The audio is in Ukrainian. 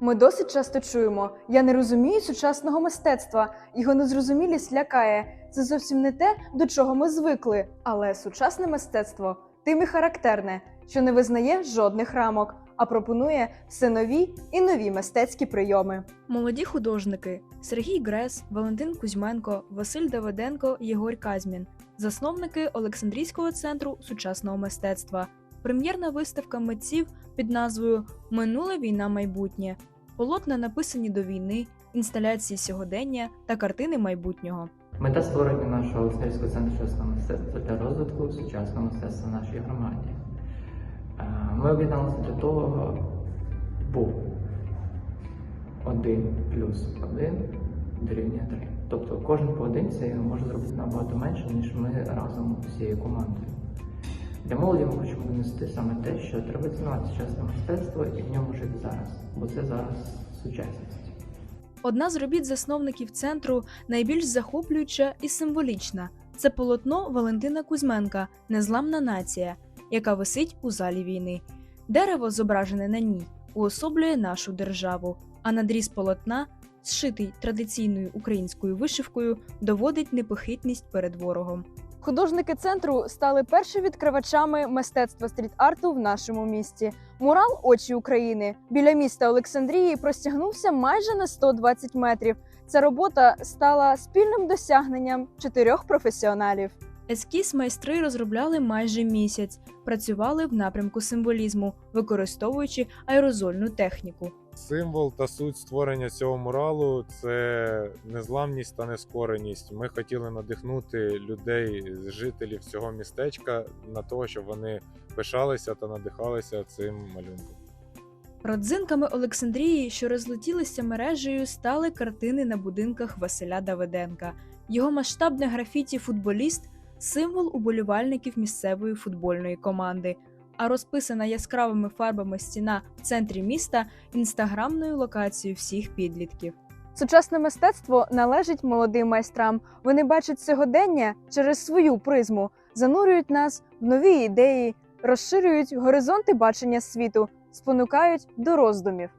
Ми досить часто чуємо: я не розумію сучасного мистецтва, його незрозумілість лякає. Це зовсім не те, до чого ми звикли. Але сучасне мистецтво тим і характерне, що не визнає жодних рамок, а пропонує все нові і нові мистецькі прийоми. Молоді художники Сергій Грес, Валентин Кузьменко, Василь Давиденко, Єгор Казмін, засновники Олександрійського центру сучасного мистецтва, прем'єрна виставка митців під назвою Минуле війна майбутнє, полотна написані до війни, інсталяції сьогодення та картини майбутнього. Мета створення нашого Олександрійського центру сучасного мистецтва для розвитку сучасного мистецтва в нашій громаді. Е, Ми об'єдналися для того, бо один плюс один дорівнює три. Тобто кожен поодинці може зробити набагато менше, ніж ми разом всією командою. Для молоді ми хочемо донести саме те, що треба цінувати сучасне мистецтво і в ньому жити зараз, бо це зараз сучасність. Одна з робіт засновників центру найбільш захоплююча і символічна це полотно Валентина Кузьменка Незламна нація, яка висить у залі війни. Дерево, зображене на ній, уособлює нашу державу, а надріз полотна, зшитий традиційною українською вишивкою, доводить непохитність перед ворогом. Художники центру стали першими відкривачами мистецтва стріт-арту в нашому місті. Мурал Очі України біля міста Олександрії простягнувся майже на 120 метрів. Ця робота стала спільним досягненням чотирьох професіоналів. Ескіз майстри розробляли майже місяць, працювали в напрямку символізму, використовуючи аерозольну техніку. Символ та суть створення цього муралу це незламність та нескореність. Ми хотіли надихнути людей, жителів цього містечка на того, щоб вони пишалися та надихалися цим малюнком. Родзинками Олександрії, що розлетілися мережею, стали картини на будинках Василя Давиденка. Його масштабне графіті футболіст символ уболівальників місцевої футбольної команди. А розписана яскравими фарбами стіна в центрі міста інстаграмною локацією всіх підлітків. Сучасне мистецтво належить молодим майстрам. Вони бачать сьогодення через свою призму, занурюють нас в нові ідеї, розширюють горизонти бачення світу, спонукають до роздумів.